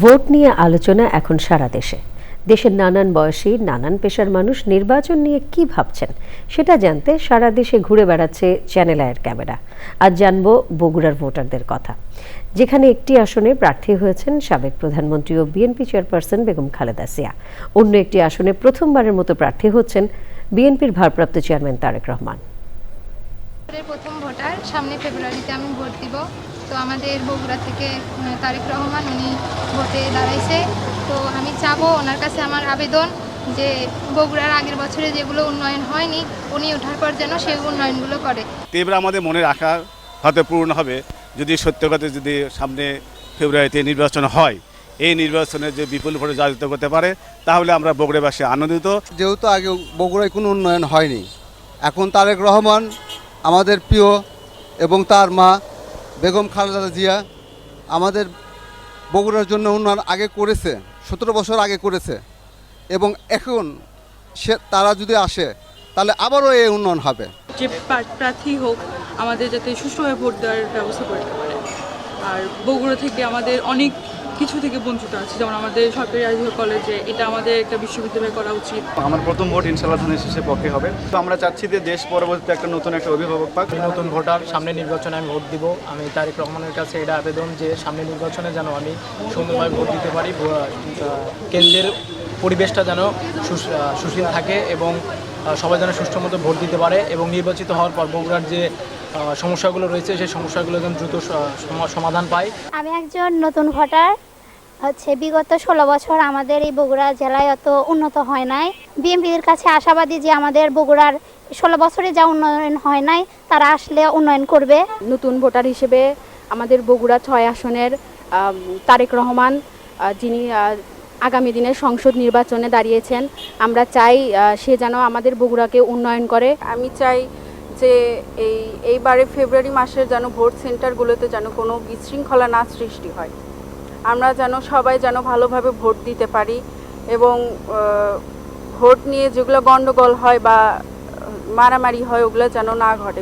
Vote নিয়ে আলোচনা এখন সারা দেশে। দেশের নানান বয়সী, নানান পেশার মানুষ নির্বাচন নিয়ে কি ভাবছেন, সেটা জানতে সারা দেশে ঘুরে বেড়াচ্ছে চ্যানেল আয়ের ক্যামেরা। আজ জানব বগুড়ার ভোটারদের কথা। যেখানে একটি আসনে প্রার্থী হয়েছেন সাবেক প্রধানমন্ত্রী ও বিএনপি চেয়ারপারসন বেগম খালেদা সিয়া অন্য একটি আসনে প্রথমবারের মতো প্রার্থী হচ্ছেন বিএনপির ভারপ্রাপ্ত চেয়ারম্যান তারেক রহমান। প্রথম ভোটার, সামনে ফেব্রুয়ারিতে আমি ভোট দিব। তো আমাদের বগুড়া থেকে তারেক রহমান উনি ভোটে দাঁড়াইছে। তো আমি চাবো ওনার কাছে আমার আবেদন যে বগুড়ার আগের বছরে যেগুলো উন্নয়ন হয়নি উনি ওঠার পর যেন সেই উন্নয়নগুলো করে। তো এবার আমাদের মনের আশা হয়তো পূর্ণ হবে যদি সত্য কথা যদি সামনে ফেব্রুয়ারিতে নির্বাচন হয় এই নির্বাচনে যে বিপুল ভোটে জাহিত করতে পারে তাহলে আমরা বগুড়াবাসী আনন্দিত। যেহেতু আগে বগুড়ায় কোনো উন্নয়ন হয়নি এখন তারেক রহমান আমাদের প্রিয় এবং তার মা বেগম খালেদা জিয়া আমাদের বগুড়ার জন্য উন্নয়ন আগে করেছে, সতেরো বছর আগে করেছে। এবং এখন সে, তারা যদি আসে, তাহলে আবারও এই উন্নয়ন হবে। যে প্রা- প্রার্থী হোক, আমাদের যাতে সুষ্ঠুভাবে ভোট দেওয়ার ব্যবস্থা করতে পারে। আর বগুড়া থেকে আমাদের অনেক কিছু থেকে বঞ্চিত আছে যেমন আমাদের সরকারি আইজিও কলেজে এটা আমাদের একটা বিশ্ববিদ্যালয় করা উচিত। আমার প্রথম ভোট ইনশাল্লাহ ধানের শেষে পক্ষে হবে। তো আমরা চাচ্ছি যে দেশ পরবর্তীতে একটা নতুন একটা অভিভাবক পাক। নতুন ভোটার সামনে নির্বাচনে আমি ভোট দিব। আমি তারেক রহমানের কাছে এটা আবেদন যে সামনে নির্বাচনে যেন আমি সুন্দরভাবে ভোট দিতে পারি কেন্দ্রের পরিবেশটা যেন সুশীল থাকে এবং সবাই যেন সুষ্ঠু মতো ভোট দিতে পারে এবং নির্বাচিত হওয়ার পর বগুড়ার যে সমস্যাগুলো রয়েছে সেই সমস্যাগুলো যেন দ্রুত সমাধান পায়। আমি একজন নতুন ভোটার হচ্ছে বিগত ষোলো বছর আমাদের এই বগুড়া জেলায় অত উন্নত হয় নাই। বিএনপির কাছে আশাবাদী যে আমাদের বগুড়ার ষোলো বছরে যা উন্নয়ন হয় নাই তারা আসলে উন্নয়ন করবে। নতুন ভোটার হিসেবে আমাদের বগুড়া ছয় আসনের তারেক রহমান যিনি আগামী দিনের সংসদ নির্বাচনে দাঁড়িয়েছেন। আমরা চাই সে যেন আমাদের বগুড়াকে উন্নয়ন করে। আমি চাই যে এই এইবারে ফেব্রুয়ারি মাসের যেন ভোট সেন্টারগুলোতে যেন কোনো বিশৃঙ্খলা না সৃষ্টি হয়। আমরা যেন সবাই যেন ভালোভাবে ভোট দিতে পারি এবং ভোট নিয়ে যেগুলো গণ্ডগোল হয় বা মারামারি হয়, ওগুলো যেন না ঘটে।